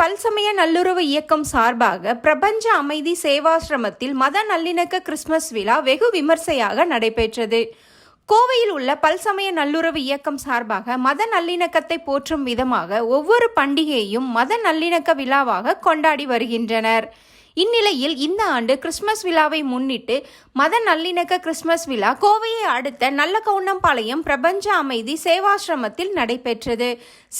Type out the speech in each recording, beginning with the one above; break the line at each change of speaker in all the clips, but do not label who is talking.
பல்சமய நல்லுறவு இயக்கம் சார்பாக பிரபஞ்ச அமைதி சேவாசிரமத்தில் மத நல்லிணக்க கிறிஸ்துமஸ் விழா வெகு விமர்சையாக நடைபெற்றது. கோவையில் உள்ள பல்சமய நல்லுறவு இயக்கம் சார்பாக மத நல்லிணக்கத்தை போற்றும் விதமாக ஒவ்வொரு பண்டிகையையும் மத நல்லிணக்க விழாவாக கொண்டாடி வருகின்றனர். இந்நிலையில் இந்த ஆண்டு கிறிஸ்துமஸ் விழாவை முன்னிட்டு மத நல்லிணக்க கிறிஸ்துமஸ் விழா கோவையை அடுத்த நல்லகவுண்டம்பாளையம் பிரபஞ்ச அமைதி சேவாசிரமத்தில் நடைபெற்றது.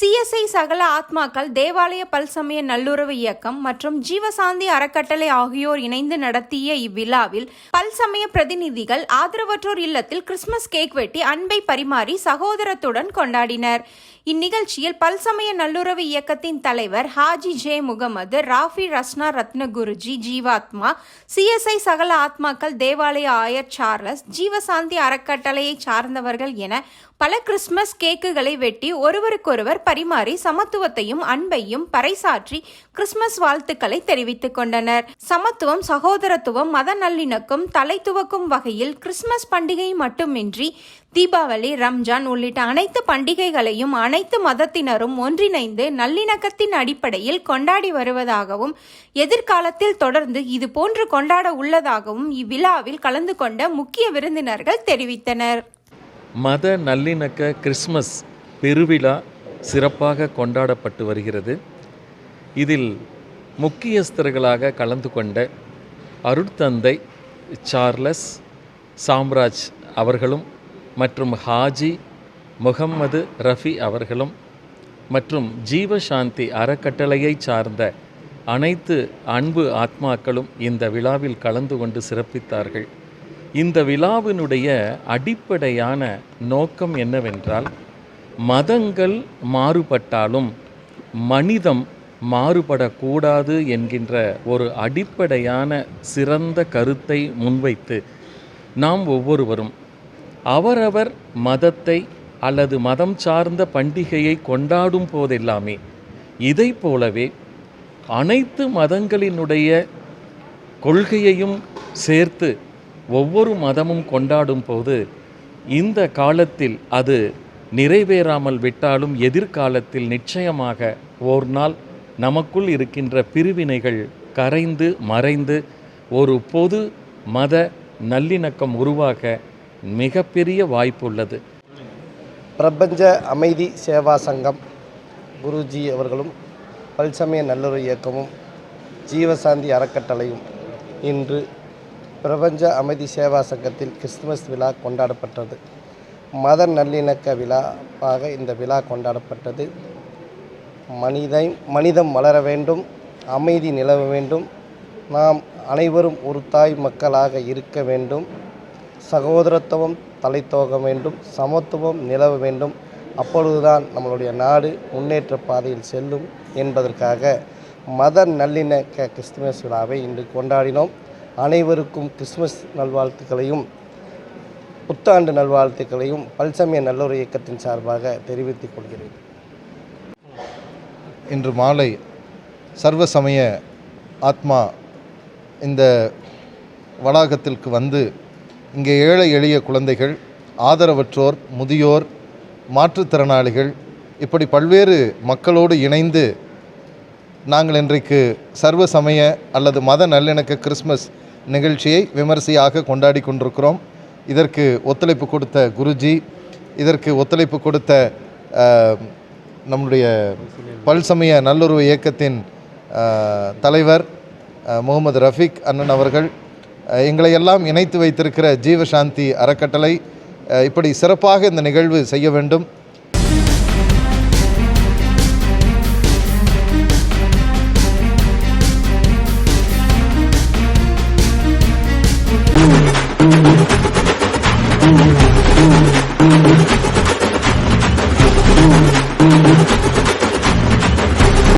சிஎஸ்ஐ சகல ஆத்மாக்கள் தேவாலய பல்சமய நல்லுறவு இயக்கம் மற்றும் ஜீவசாந்தி அறக்கட்டளை ஆகியோர் இணைந்து நடத்திய இவ்விழாவில் பல்சமய பிரதிநிதிகள் ஆதரவற்றோர் இல்லத்தில் கிறிஸ்துமஸ் கேக் வெட்டி அன்பை பரிமாறி சகோதரத்துடன் கொண்டாடினர். இந்நிகழ்ச்சியில் பல்சமய நல்லுறவு இயக்கத்தின் தலைவர் ஹாஜி ஜே முகமது ராஃபி ரஸ்னா ரத்னகுருஜி ஜீவாத்மா சிஎஸ்ஐ சகல ஆத்மாக்கள் தேவாலய ஆயர் சார்லஸ் ஜீவசாந்தி அறக்கட்டளையை சார்ந்தவர்கள் என பல கிறிஸ்துமஸ் கேக்குகளை வெட்டி ஒருவருக்கொருவர் பரிமாறி சமத்துவத்தையும் அன்பையும் பறைசாற்றி கிறிஸ்துமஸ் வாழ்த்துக்களை தெரிவித்துக் கொண்டனர். சமத்துவம் சகோதரத்துவம் மத நல்லிணக்கம் தலை துவக்கும் வகையில் கிறிஸ்துமஸ் பண்டிகை மட்டுமின்றி தீபாவளி ரம்ஜான் உள்ளிட்ட அனைத்து பண்டிகைகளையும் அனைத்து மதத்தினரும் ஒன்றிணைந்து நல்லிணக்கத்தின் அடிப்படையில் கொண்டாடி வருவதாகவும் எதிர்காலத்தில் தொடர்ந்து இது போன்று கொண்டாட உள்ளதாகவும் இவ்விழாவில் கலந்து கொண்ட முக்கிய விருந்தினர்கள் தெரிவித்தனர்.
மத நல்லிணக்க கிறிஸ்மஸ் பெருவிழா சிறப்பாக கொண்டாடப்பட்டு வருகிறது. இதில் முக்கியஸ்தர்களாக கலந்து கொண்ட அருட்தந்தை சார்லஸ் சாம்ராஜ் அவர்களும் மற்றும் ஹாஜி முகம்மது ரஃபி அவர்களும் மற்றும் ஜீவசாந்தி அறக்கட்டளையை சார்ந்த அனைத்து அன்பு ஆத்மாக்களும் இந்த விழாவில் கலந்து கொண்டு சிறப்பித்தார்கள். இந்த விழாவினுடைய அடிப்படையான நோக்கம் என்னவென்றால் மதங்கள் மாறுபட்டாலும் மனிதம் மாறுபடக்கூடாது என்கின்ற ஒரு அடிப்படையான சிறந்த கருத்தை முன்வைத்து நாம் ஒவ்வொருவரும் அவரவர் மதத்தை அல்லது மதம் சார்ந்த பண்டிகையை கொண்டாடும் போதெல்லாமே இதை போலவே அனைத்து மதங்களினுடைய கொள்கையையும் சேர்த்து ஒவ்வொரு மதமும் கொண்டாடும் போது இந்த காலத்தில் அது நிறைவேறாமல் விட்டாலும் எதிர்காலத்தில் நிச்சயமாக ஓர் நாள் நமக்குள் இருக்கின்ற பிரிவினைகள் கரைந்து மறைந்து ஒரு பொது மத நல்லிணக்கம் உருவாக மிகப்பெரிய வாய்ப்புள்ளது.
பிரபஞ்ச அமைதி சேவா சங்கம் குருஜி அவர்களும் பல்சமய நல்லுறவு இயக்கமும் ஜீவசாந்தி அறக்கட்டளையும் இன்று பிரபஞ்ச அமைதி சேவா சங்கத்தில் கிறிஸ்துமஸ் விழா கொண்டாடப்பட்டது. மத நல்லிணக்க விழாவாக இந்த விழா கொண்டாடப்பட்டது. மனிதை மனிதம் வளர வேண்டும் அமைதி நிலவ வேண்டும். நாம் அனைவரும் ஒரு தாய் மக்களாக இருக்க வேண்டும். சகோதரத்துவம் தலைத்தோக வேண்டும். சமத்துவம் நிலவ வேண்டும். அப்பொழுதுதான் நம்மளுடைய நாடு முன்னேற்ற பாதையில் செல்லும் என்பதற்காக மத நல்லிணக்க கிறிஸ்துமஸ் விழாவை இன்று கொண்டாடினோம். அனைவருக்கும் கிறிஸ்துமஸ் நல்வாழ்த்துக்களையும் புத்தாண்டு நல்வாழ்த்துக்களையும் பல்சமய நல்லொரு இயக்கத்தின் சார்பாக தெரிவித்துக் கொள்கிறேன்.
இன்று மாலை சர்வ சமய ஆத்மா இந்த வளாகத்திற்கு வந்து இங்கே ஏழை எளிய குழந்தைகள் ஆதரவற்றோர் முதியோர் மாற்றுத்திறனாளிகள் இப்படி பல்வேறு மக்களோடு இணைந்து நாங்கள் இன்றைக்கு சர்வ சமய அல்லது மத நல்லிணக்க கிறிஸ்மஸ் நிகழ்ச்சியை விமரிசையாக கொண்டாடி கொண்டிருக்கிறோம். இதற்கு ஒத்துழைப்பு கொடுத்த குருஜி இதற்கு ஒத்துழைப்பு கொடுத்த நம்முடைய பல்சமய நல்லுறவு இயக்கத்தின் தலைவர் முகமது ரஃபீக் அண்ணன் அவர்கள் எங்களை எல்லாம் இணைத்து வைத்திருக்கிற ஜீவசாந்தி அறக்கட்டளை இப்படி சிறப்பாக இந்த நிகழ்வு செய்ய வேண்டும்.